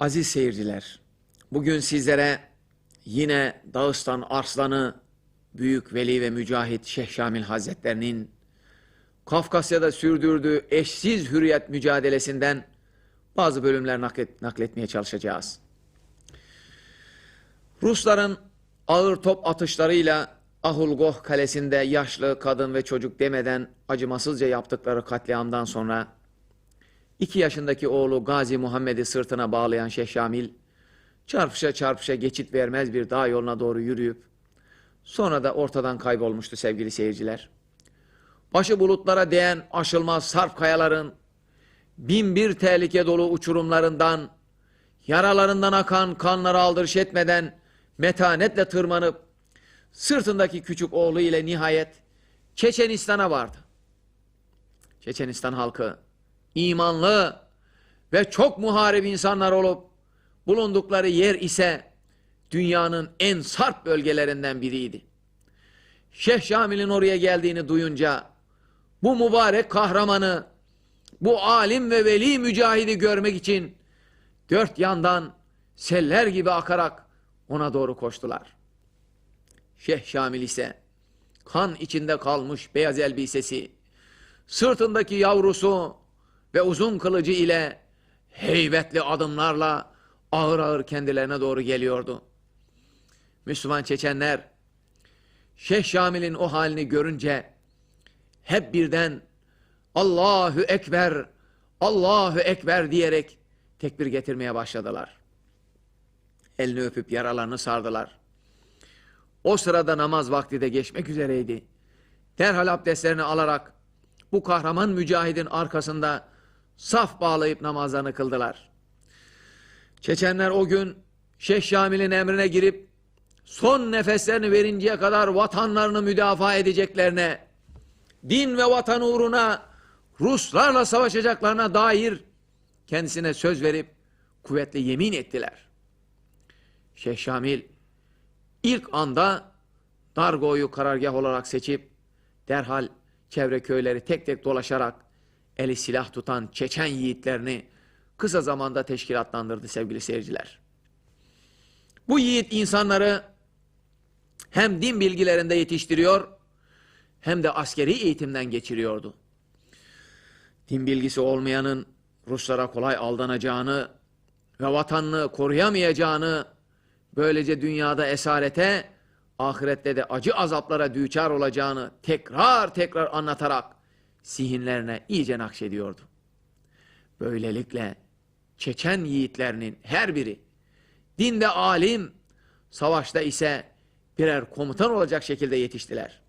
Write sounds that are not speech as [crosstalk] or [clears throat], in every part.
Aziz seyirciler, bugün sizlere yine Dağıstan Arslanı Büyük Veli ve Mücahit Şeyh Şamil Hazretlerinin Kafkasya'da sürdürdüğü eşsiz hürriyet mücadelesinden bazı bölümler naklet, nakletmeye çalışacağız. Rusların ağır top atışlarıyla Ahulgoh kalesinde yaşlı, kadın ve çocuk demeden acımasızca yaptıkları katliamdan sonra İki yaşındaki oğlu Gazi Muhammed'i sırtına bağlayan Şeyh Şamil, çarpışa çarpışa geçit vermez bir dağ yoluna doğru yürüyüp, sonra da ortadan kaybolmuştu sevgili seyirciler. Başı bulutlara değen aşılmaz sarp kayaların, bin bir tehlike dolu uçurumlarından, yaralarından akan kanları aldırış etmeden, metanetle tırmanıp, sırtındaki küçük oğlu ile nihayet Çeçenistan'a vardı. Çeçenistan halkı, imanlı ve çok muharip insanlar olup bulundukları yer ise dünyanın en sarp bölgelerinden biriydi. Şeyh Şamil'in oraya geldiğini duyunca bu mübarek kahramanı, bu alim ve veli mücahidi görmek için dört yandan seller gibi akarak ona doğru koştular. Şeyh Şamil ise kan içinde kalmış beyaz elbisesi, sırtındaki yavrusu, ve uzun kılıcı ile heybetli adımlarla ağır ağır kendilerine doğru geliyordu. Müslüman Çeçenler Şeyh Şamil'in o halini görünce hep birden Allahu Ekber, Allahu Ekber diyerek tekbir getirmeye başladılar. Elini öpüp yaralarını sardılar. O sırada namaz vakti de geçmek üzereydi. Derhal abdestlerini alarak bu kahraman mücahidin arkasında saf bağlayıp namazlarını kıldılar. Çeçenler o gün Şeyh Şamil'in emrine girip son nefeslerini verinceye kadar vatanlarını müdafaa edeceklerine, din ve vatan uğruna Ruslarla savaşacaklarına dair kendisine söz verip kuvvetli yemin ettiler. Şeyh Şamil ilk anda Dargo'yu karargah olarak seçip derhal çevre köyleri tek tek dolaşarak eli silah tutan Çeçen yiğitlerini kısa zamanda teşkilatlandırdı sevgili seyirciler. Bu yiğit insanları hem din bilgilerinde yetiştiriyor hem de askeri eğitimden geçiriyordu. Din bilgisi olmayanın Ruslara kolay aldanacağını ve vatanını koruyamayacağını, böylece dünyada esarete, ahirette de acı azaplara düçar olacağını tekrar tekrar anlatarak zihinlerine iyice nakşediyordu. Böylelikle Çeçen yiğitlerinin her biri dinde alim, savaşta ise birer komutan olacak şekilde yetiştiler.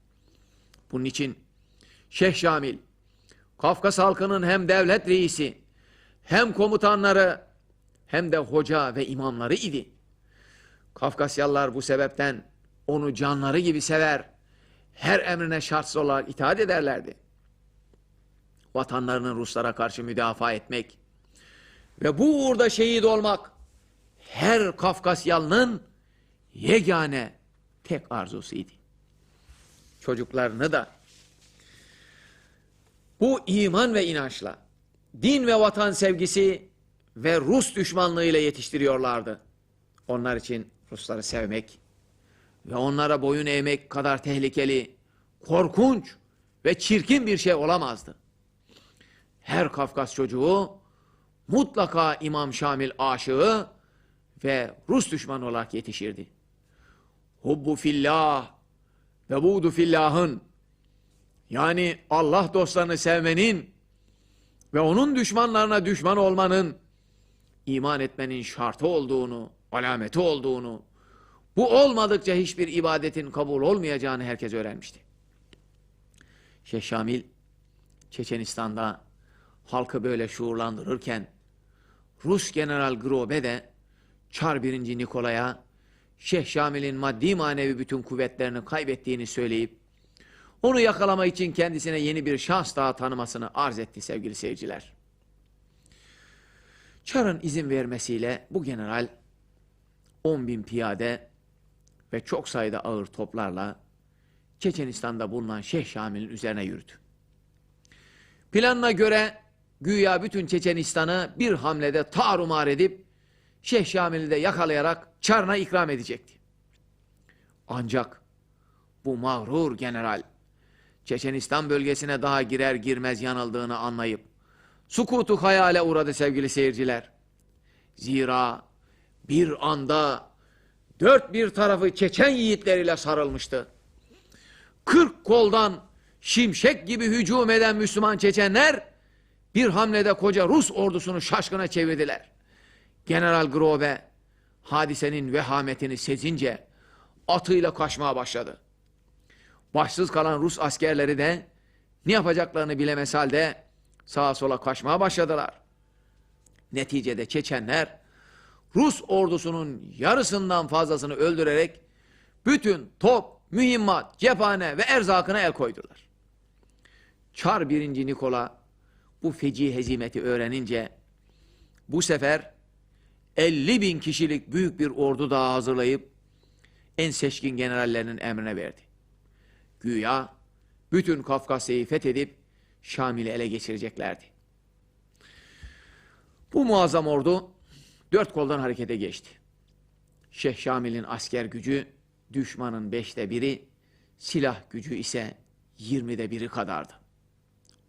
Bunun için Şeyh Şamil, Kafkas halkının hem devlet reisi, hem komutanları, hem de hoca ve imamları idi. Kafkasyalılar bu sebepten onu canları gibi sever, her emrine şartsız olarak itaat ederlerdi vatanlarının Ruslara karşı müdafaa etmek ve bu uğurda şehit olmak her Kafkasyalı'nın yegane tek arzusuydu. Çocuklarını da bu iman ve inançla din ve vatan sevgisi ve Rus düşmanlığıyla yetiştiriyorlardı. Onlar için Rusları sevmek ve onlara boyun eğmek kadar tehlikeli, korkunç ve çirkin bir şey olamazdı her Kafkas çocuğu mutlaka İmam Şamil aşığı ve Rus düşmanı olarak yetişirdi. Hubbu fillah ve buğdu fillahın yani Allah dostlarını sevmenin ve onun düşmanlarına düşman olmanın iman etmenin şartı olduğunu, alameti olduğunu, bu olmadıkça hiçbir ibadetin kabul olmayacağını herkes öğrenmişti. Şeyh Şamil, Çeçenistan'da halkı böyle şuurlandırırken Rus General Grobe de Çar 1. Nikolay'a Şeyh Şamil'in maddi manevi bütün kuvvetlerini kaybettiğini söyleyip onu yakalama için kendisine yeni bir şans daha tanımasını arz etti sevgili seyirciler. Çar'ın izin vermesiyle bu general 10 bin piyade ve çok sayıda ağır toplarla Çeçenistan'da bulunan Şeyh Şamil'in üzerine yürüdü. Planına göre güya bütün Çeçenistan'ı bir hamlede tarumar edip Şeyh Şamil'i de yakalayarak çarına ikram edecekti. Ancak bu mağrur general Çeçenistan bölgesine daha girer girmez yanıldığını anlayıp sukutu hayale uğradı sevgili seyirciler. Zira bir anda dört bir tarafı Çeçen yiğitleriyle sarılmıştı. Kırk koldan şimşek gibi hücum eden Müslüman Çeçenler bir hamlede koca Rus ordusunu şaşkına çevirdiler. General Grobe hadisenin vehametini sezince atıyla kaçmaya başladı. Başsız kalan Rus askerleri de ne yapacaklarını bilemez halde sağa sola kaçmaya başladılar. Neticede Çeçenler Rus ordusunun yarısından fazlasını öldürerek bütün top, mühimmat, cephane ve erzakına el koydular. Çar 1. Nikola bu feci hezimeti öğrenince bu sefer 50 bin kişilik büyük bir ordu daha hazırlayıp en seçkin generallerinin emrine verdi. Güya bütün Kafkasya'yı fethedip Şamil'i ele geçireceklerdi. Bu muazzam ordu dört koldan harekete geçti. Şeyh Şamil'in asker gücü düşmanın beşte biri, silah gücü ise yirmide biri kadardı.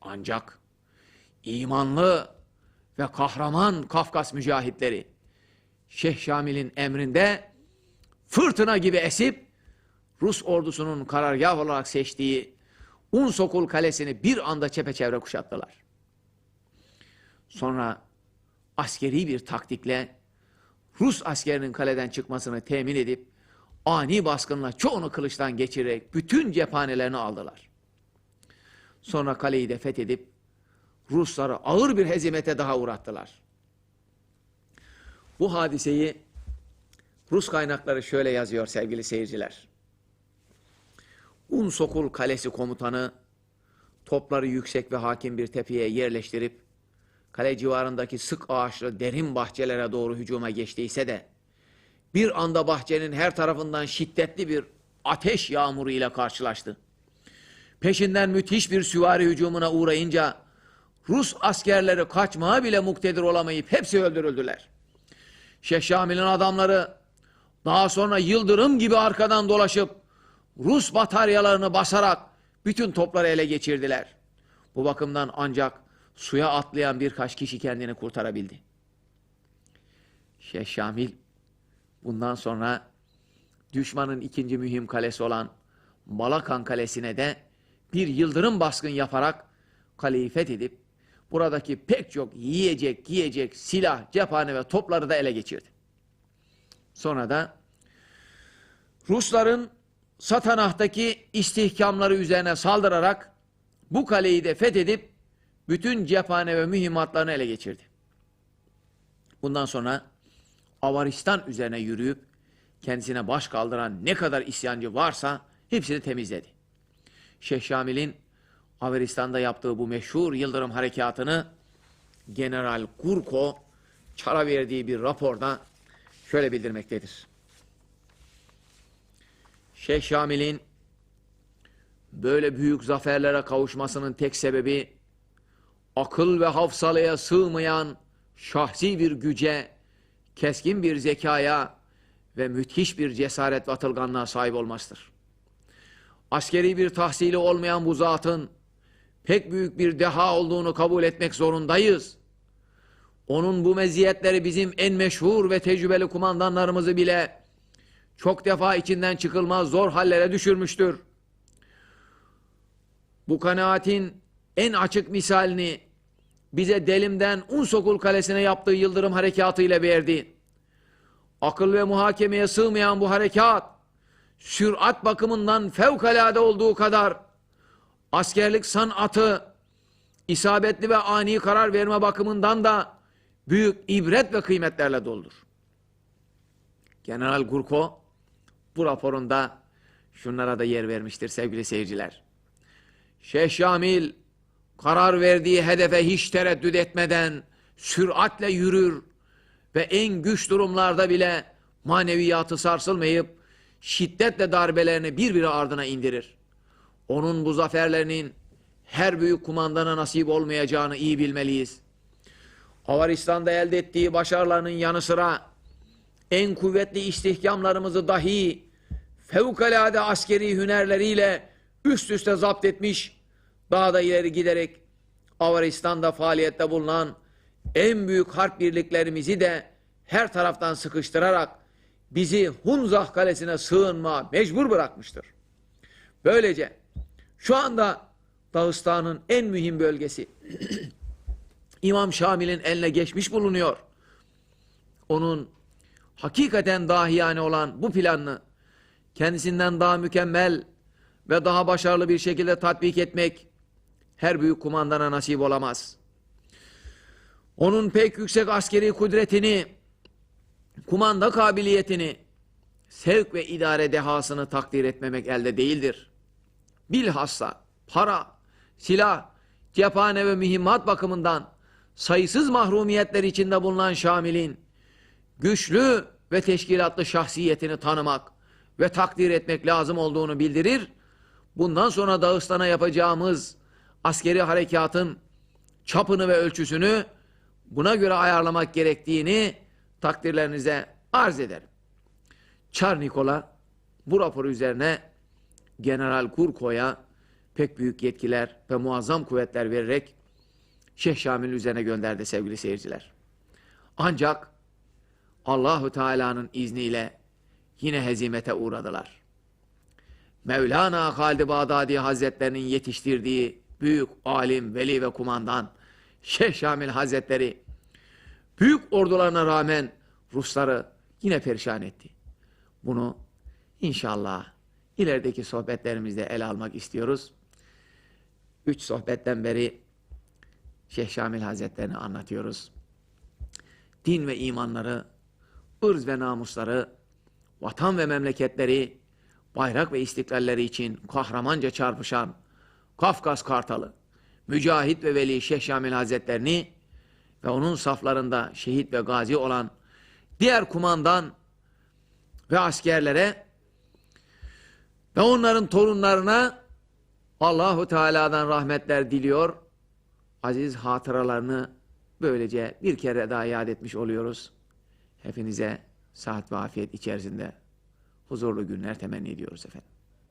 Ancak imanlı ve kahraman Kafkas mücahitleri Şeyh Şamil'in emrinde fırtına gibi esip Rus ordusunun karargah olarak seçtiği Unsokul kalesini bir anda çepeçevre kuşattılar. Sonra askeri bir taktikle Rus askerinin kaleden çıkmasını temin edip ani baskınla çoğunu kılıçtan geçirerek bütün cephanelerini aldılar. Sonra kaleyi de fethedip Rusları ağır bir hezimete daha uğrattılar. Bu hadiseyi Rus kaynakları şöyle yazıyor sevgili seyirciler. Unsokul Kalesi komutanı topları yüksek ve hakim bir tepeye yerleştirip kale civarındaki sık ağaçlı derin bahçelere doğru hücuma geçtiyse de bir anda bahçenin her tarafından şiddetli bir ateş yağmuru ile karşılaştı. Peşinden müthiş bir süvari hücumuna uğrayınca Rus askerleri kaçmaya bile muktedir olamayıp hepsi öldürüldüler. Şeyh Şamil'in adamları daha sonra yıldırım gibi arkadan dolaşıp Rus bataryalarını basarak bütün topları ele geçirdiler. Bu bakımdan ancak suya atlayan birkaç kişi kendini kurtarabildi. Şeyh Şamil bundan sonra düşmanın ikinci mühim kalesi olan Malakan Kalesi'ne de bir yıldırım baskın yaparak kaleyi fethedip buradaki pek çok yiyecek, giyecek, silah, cephane ve topları da ele geçirdi. Sonra da Rusların Satanah'taki istihkamları üzerine saldırarak bu kaleyi de fethedip bütün cephane ve mühimmatlarını ele geçirdi. Bundan sonra Avaristan üzerine yürüyüp kendisine baş kaldıran ne kadar isyancı varsa hepsini temizledi. Şeyh Şamil'in Averistan'da yaptığı bu meşhur Yıldırım Harekatı'nı General Gurko Çar'a verdiği bir raporda şöyle bildirmektedir. Şeyh Şamil'in böyle büyük zaferlere kavuşmasının tek sebebi akıl ve hafsalaya sığmayan şahsi bir güce, keskin bir zekaya ve müthiş bir cesaret ve atılganlığa sahip olmasıdır. Askeri bir tahsili olmayan bu zatın pek büyük bir deha olduğunu kabul etmek zorundayız. Onun bu meziyetleri bizim en meşhur ve tecrübeli kumandanlarımızı bile çok defa içinden çıkılmaz zor hallere düşürmüştür. Bu kanaatin en açık misalini bize Delim'den Unsokul Kalesi'ne yaptığı yıldırım harekatı ile verdi. Akıl ve muhakemeye sığmayan bu harekat, sürat bakımından fevkalade olduğu kadar, askerlik sanatı, isabetli ve ani karar verme bakımından da büyük ibret ve kıymetlerle doldur. General Gurko bu raporunda şunlara da yer vermiştir sevgili seyirciler. Şeyh Şamil karar verdiği hedefe hiç tereddüt etmeden süratle yürür ve en güç durumlarda bile maneviyatı sarsılmayıp şiddetle darbelerini birbiri ardına indirir. Onun bu zaferlerinin her büyük kumandana nasip olmayacağını iyi bilmeliyiz. Avaristan'da elde ettiği başarılarının yanı sıra en kuvvetli istihkamlarımızı dahi fevkalade askeri hünerleriyle üst üste zapt etmiş, daha da ileri giderek Avaristan'da faaliyette bulunan en büyük harp birliklerimizi de her taraftan sıkıştırarak bizi Hunzah kalesine sığınma mecbur bırakmıştır. Böylece şu anda Dağıstan'ın en mühim bölgesi [clears throat] İmam Şamil'in eline geçmiş bulunuyor. Onun hakikaten dahiyane olan bu planını kendisinden daha mükemmel ve daha başarılı bir şekilde tatbik etmek her büyük kumandana nasip olamaz. Onun pek yüksek askeri kudretini, kumanda kabiliyetini, sevk ve idare dehasını takdir etmemek elde değildir. Bilhassa para, silah, cephane ve mühimmat bakımından sayısız mahrumiyetler içinde bulunan Şamil'in güçlü ve teşkilatlı şahsiyetini tanımak ve takdir etmek lazım olduğunu bildirir. Bundan sonra Dağıstan'a yapacağımız askeri harekatın çapını ve ölçüsünü buna göre ayarlamak gerektiğini takdirlerinize arz ederim. Çar Nikola bu raporu üzerine General Kurko'ya pek büyük yetkiler ve muazzam kuvvetler vererek Şeyh Şamil'in üzerine gönderdi sevgili seyirciler. Ancak Allahu Teala'nın izniyle yine hezimete uğradılar. Mevlana Halid Bağdadi Hazretlerinin yetiştirdiği büyük alim, veli ve kumandan Şeyh Şamil Hazretleri büyük ordularına rağmen Rusları yine perişan etti. Bunu inşallah ilerideki sohbetlerimizde ele almak istiyoruz. Üç sohbetten beri Şeyh Şamil Hazretlerini anlatıyoruz. Din ve imanları, ırz ve namusları, vatan ve memleketleri, bayrak ve istiklalleri için kahramanca çarpışan Kafkas Kartalı, Mücahit ve Veli Şeyh Şamil Hazretlerini ve onun saflarında şehit ve gazi olan diğer kumandan ve askerlere ve onların torunlarına Allahu Teala'dan rahmetler diliyor. Aziz hatıralarını böylece bir kere daha yad etmiş oluyoruz. Hepinize saat ve afiyet içerisinde huzurlu günler temenni ediyoruz efendim.